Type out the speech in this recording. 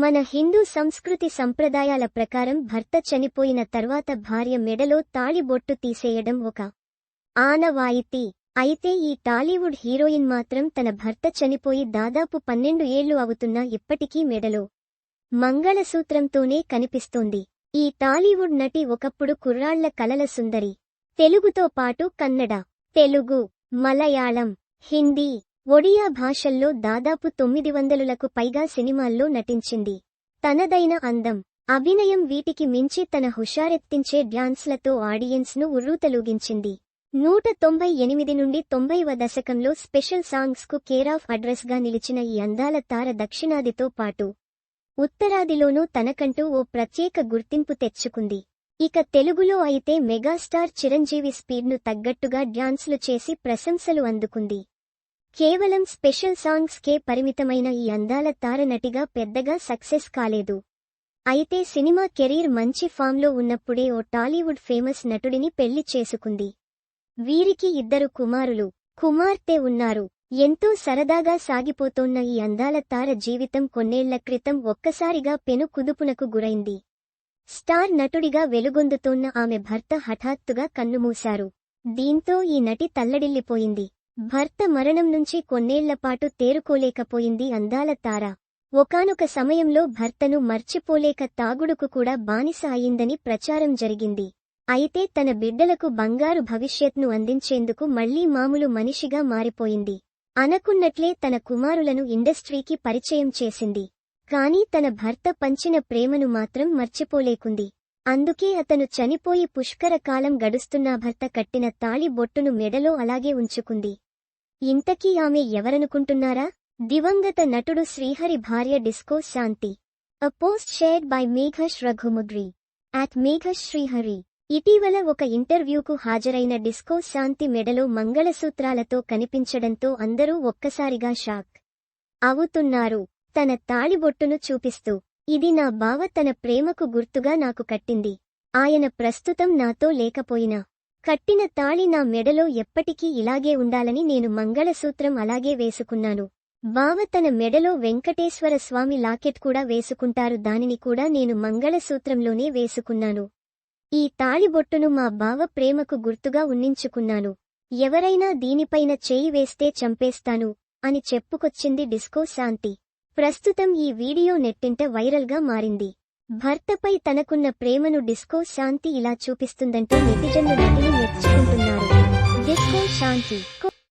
మన హిందూ సంస్కృతి సంప్రదాయాల ప్రకారం భర్త చనిపోయిన తర్వాత భార్య మెడలో తాళిబొట్టు తీసేయడం ఒక ఆనవాయితీ. అయితే ఈ టాలీవుడ్ హీరోయిన్ మాత్రం తన భర్త చనిపోయి దాదాపు పన్నెండు ఏళ్ళు అవుతున్నా ఇప్పటికీ మెడలో మంగళసూత్రంతోనే కనిపిస్తోంది. ఈ టాలీవుడ్ నటి ఒకప్పుడు కుర్రాళ్ళ కలల సుందరి. తెలుగుతో పాటు కన్నడ తెలుగు మలయాళం హిందీ ఒడియా భాషల్లో దాదాపు తొమ్మిది వందలులకు పైగా సినిమాల్లో నటించింది. తనదైన అందం అభినయం వీటికి మించి తన హుషారెత్తించే డ్యాన్స్లతో ఆడియన్స్ను ఉర్రూతలూగించింది. నూట తొంభై ఎనిమిది నుండి తొంభైవ దశకంలో స్పెషల్ సాంగ్స్కు కేరాఫ్ అడ్రస్గా నిలిచిన ఈ అందాల తార దక్షిణాదితో పాటు ఉత్తరాదిలోనూ తనకంటూ ఓ ప్రత్యేక గుర్తింపు తెచ్చుకుంది. ఇక తెలుగులో అయితే మెగాస్టార్ చిరంజీవి స్పీడ్ను తగ్గట్టుగా డ్యాన్స్లు చేసి ప్రశంసలు అందుకుంది. కేవలం స్పెషల్ సాంగ్స్కే పరిమితమైన ఈ అందాల తార నటిగా పెద్దగా సక్సెస్ కాలేదు. అయితే సినిమా కెరీర్ మంచి ఫామ్లో ఉన్నప్పుడే ఓ టాలీవుడ్ ఫేమస్ నటుడిని పెళ్ళి చేసుకుంది. వీరికి ఇద్దరు కుమారులు కుమార్తె ఉన్నారు. ఎంతో సరదాగా సాగిపోతోన్న ఈ అందాల తార జీవితం కొన్నేళ్ళ క్రితం ఒక్కసారిగా పెను కుదుపునకు గురైంది. స్టార్ నటుడిగా వెలుగొందుతోన్న ఆమె భర్త హఠాత్తుగా కన్నుమూశారు. దీంతో ఈ నటి తల్లడిల్లిపోయింది. భర్త మరణం నుంచి కొన్నేళ్ళపాటు తేరుకోలేకపోయింది అందాల తార. ఒకానొక సమయంలో భర్తను మర్చిపోలేక తాగుడుకు కూడా బానిస అయిందని ప్రచారం జరిగింది. అయితే తన బిడ్డలకు బంగారు భవిష్యత్ను అందించేందుకు మళ్ళీ మామూలు మనిషిగా మారిపోయింది. అనకున్నట్లే తన కుమారులను ఇండస్ట్రీకి పరిచయం చేసింది. కానీ తన భర్త పంచిన ప్రేమను మాత్రం మర్చిపోలేకుంది. అందుకే అతను చనిపోయి పుష్కర కాలం గడుస్తున్నా భర్త కట్టిన తాళి బొట్టును మెడలో అలాగే ఉంచుకుంది. ఇంతకీ ఆమె ఎవరనుకుంటున్నారా? దివంగత నటుడు శ్రీహరి భార్య Disco Shanti. A post shared by Meghash Raghumudri. At Meghash Srihari. ఇటీవల ఒక ఇంటర్వ్యూకు హాజరైన డిస్కో శాంతి మెడలో మంగళసూత్రాలతో కనిపించడంతో అందరూ ఒక్కసారిగా షాక్ అవుతున్నారు. తన తాళిబొట్టును చూపిస్తూ ఇది నా బావ తన ప్రేమకు గుర్తుగా నాకు కట్టింది. ఆయన ప్రస్తుతం నాతో లేకపోయినా కట్టిన తాళి నా మెడలో ఎప్పటికీ ఇలాగే ఉండాలని నేను మంగళసూత్రం అలాగే వేసుకున్నాను. బావ తన మెడలో వెంకటేశ్వర స్వామి లాకెట్ కూడా వేసుకుంటారు. దానిని కూడా నేను మంగళసూత్రంలోనే వేసుకున్నాను. ఈ తాళిబొట్టును మా బావ ప్రేమకు గుర్తుగా ఉన్నించుకున్నాను. ఎవరైనా దీనిపైన చేయి వేస్తే చంపేస్తాను అని చెప్పుకొచ్చింది డిస్కో శాంతి. ప్రస్తుతం ఈ వీడియో నెట్టింట వైరల్గా మారింది. భర్తపై తనకున్న ప్రేమను డిస్కో శాంతి ఇలా చూపిస్తుందంటే నెటిజన్లు నటిని మెచ్చుకుంటున్నారు. డిస్కో శాంతి.